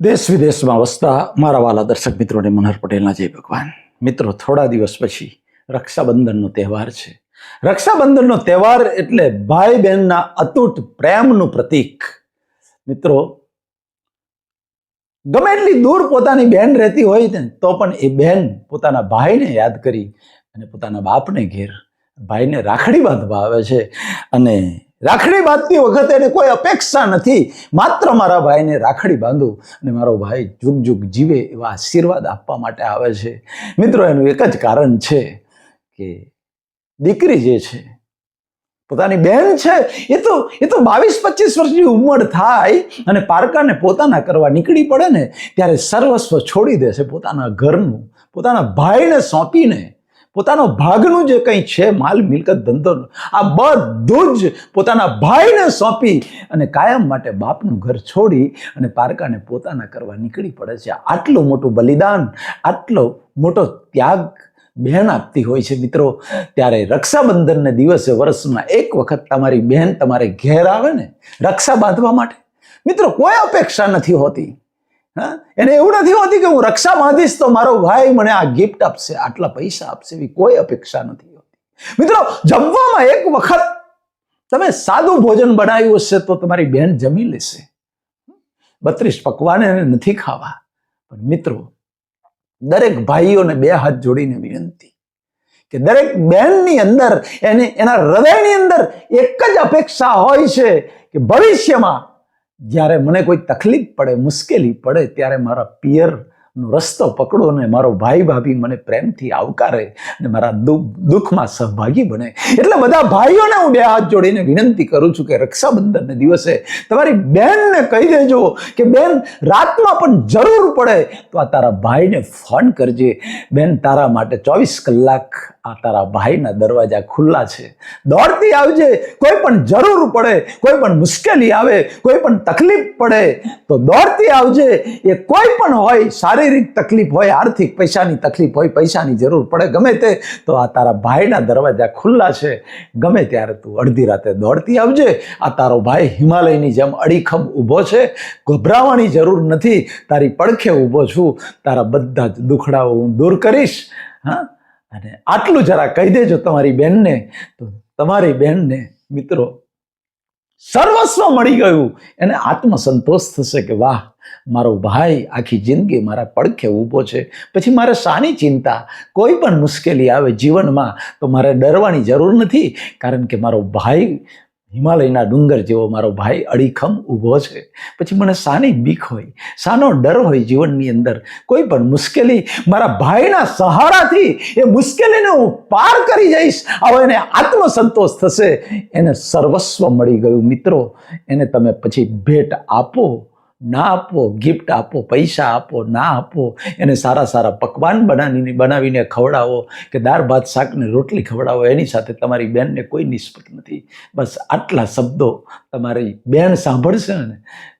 દેશ વિદેશમાં વસતા મારા વાલા દર્શક મિત્રોને મનોહર પટેલના જય ભગવાન. મિત્રો, થોડા દિવસ પછી રક્ષાબંધનનો તહેવાર છે. રક્ષાબંધનનો તહેવાર એટલે ભાઈ બહેનના અતૂટ પ્રેમનું પ્રતીક. મિત્રો, ગમે એટલી દૂર પોતાની બહેન રહેતી હોય ને, તો પણ એ બહેન પોતાના ભાઈને યાદ કરી અને પોતાના બાપને ઘેર, ભાઈને રાખડી બાંધવા આવે છે અને રાખડી બાંધતી વખતે એને કોઈ અપેક્ષા નથી. માત્ર મારા ભાઈને રાખડી બાંધું અને મારો ભાઈ જુગ જુગ જીવે એવા આશીર્વાદ આપવા માટે આવે છે. મિત્રો, એનું એક જ કારણ છે કે દીકરી જે છે, પોતાની બહેન છે, એ તો એ તો બાવીસ પચીસ વર્ષની ઉંમર થાય અને પારકાને પોતાના કરવા નીકળી પડે ને, ત્યારે સર્વસ્વ છોડી દે છે પોતાના ઘરનું, પોતાના ભાઈને સોંપીને. પોતાનો ભાગનું જે કંઈ છે, માલ, મિલકત, ધંધો, આ બધું જ પોતાના ભાઈને સોંપી અને કાયમ માટે બાપનું ઘર છોડી અને પારકાને પોતાના કરવા નીકળી પડે છે. આટલું મોટું બલિદાન, આટલો મોટો ત્યાગ બહેન આપતી હોય છે મિત્રો. ત્યારે રક્ષાબંધનને દિવસે વર્ષમાં એક વખત તમારી બહેન તમારે ઘેર આવે ને રક્ષા બાંધવા માટે. મિત્રો, કોઈ અપેક્ષા નથી હોતી. હા? એને એવું નથી હોતી કે હું રક્ષા બાંધીશ તો મારો ભાઈ મને આ ગિફ્ટ આપશે, આટલા પૈસા આપશે એવી કોઈ અપેક્ષા નથી હોતી. મિત્રો, જમવામાં એક વખત તમે સાદું ભોજન બનાવ્યું હશે તો તમારી બહેન જમી લેશે. બત્રીસ પકવાને એને નથી ખાવા. પણ મિત્રો, દરેક ભાઈઓને બે હાથ જોડીને વિનંતી કે દરેક બહેનની અંદર એને, એના હૃદયની અંદર એક જ અપેક્ષા હોય છે કે ભવિષ્યમાં જ્યારે મને કોઈ તકલીફ પડે, મુશ્કેલી પડે, ત્યારે મારા પિયરનો રસ્તો પકડો અને મારો ભાઈ ભાભી મને પ્રેમથી આવકારે અને મારા દુઃખ, દુઃખમાં સહભાગી બને. એટલે બધા ભાઈઓને હું બે હાથ જોડીને વિનંતી કરું છું કે રક્ષાબંધનને દિવસે તમારી બહેનને કહી દેજો કે, બેન, રાતમાં પણ જરૂર પડે તો આ તારા ભાઈને ફોન કરજે. બેન, તારા માટે ચોવીસ કલાક આ તારા ભાઈના દરવાજા ખુલ્લા છે. દોડતી આવજે, કોઈ પણ જરૂર પડે, કોઈ પણ મુશ્કેલી આવે, કોઈ પણ તકલીફ પડે, તો દોડતી આવજે. એ કોઈ પણ હોય, શારીરિક તકલીફ હોય, આર્થિક પૈસાની તકલીફ હોય, પૈસાની જરૂર પડે, ગમે તે, તો આ તારા ભાઈના દરવાજા ખુલ્લા છે. ગમે ત્યારે તું અડધી રાતે દોડતી આવજે, આ તારો ભાઈ હિમાલયની જેમ અડીખમ ઊભો છે. ગભરાવાની જરૂર નથી. તારી પડખે ઊભો છું. તારા બધા જ દુખડાઓ હું દૂર કરીશ. હા? અને આટલું જરા કહી દેજો તમારી બહેનને તો તમારી બહેનને મિત્રો, સર્વસ્વ મળી ગયું. એને આત્મસંતોષ થશે કે વાહ, મારો ભાઈ આખી જિંદગી મારા પડખે ઊભો છે. પછી મારે શાની ચિંતા? કોઈ પણ મુશ્કેલી આવે જીવનમાં તો મારે ડરવાની જરૂર નથી. કારણ કે મારો ભાઈ હિમાલયના ડુંગર જેવો મારો ભાઈ અડીખમ ઊભો છે. પછી મને શાની બીક હોય, શાનો ડર હોય જીવનની અંદર. કોઈ પણ મુશ્કેલી મારા ભાઈના સહારાથી એ મુશ્કેલીને હું પાર કરી જઈશ. આવો એને આત્મસંતોષ થશે. એને સર્વસ્વ મળી ગયું. મિત્રો, એને તમે પછી ભેટ આપો. ના આપો ગિફ્ટ આપો, પૈસા આપો, ના આપો. એને સારા સારા પકવાન બનાવીને બનાવીને ખવડાવો કે દાળ, ભાત શાકને રોટલી ખવડાવો, એની સાથે તમારી બહેનને કોઈ નિસ્બત નથી. બસ આટલા શબ્દો તમારી બહેન સાંભળશે ને,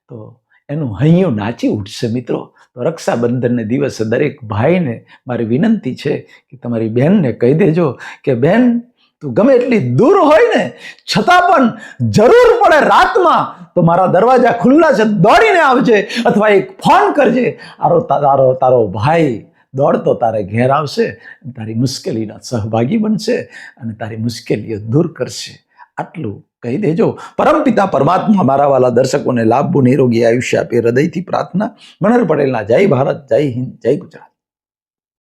તો એનું હૈયું નાચી ઉઠશે મિત્રો. તો રક્ષાબંધનને દિવસે દરેક ભાઈને મારી વિનંતી છે કે તમારી બહેનને કહી દેજો કે બહેન તું ગમે એટલી દૂર હોય ને, છતાં પણ જરૂર પડે રાતમાં તો મારા દરવાજા ખુલ્લા છે, દોડીને આવજે અથવા એક ફોન કરજે. આરો તારો તારો ભાઈ દોડતો તારે ઘેર આવશે, તારી મુશ્કેલીના સહભાગી બનશે અને તારી મુશ્કેલીઓ દૂર કરશે. આટલું કહી દેજો. પરમપિતા પરમાત્મા મારા વાલા દર્શકોને લાભવું નિરોગી આયુષ્ય આપે હૃદયથી પ્રાર્થના મનહર પટેલના જય ભારત, જય હિન્દ, જય ગુજરાત.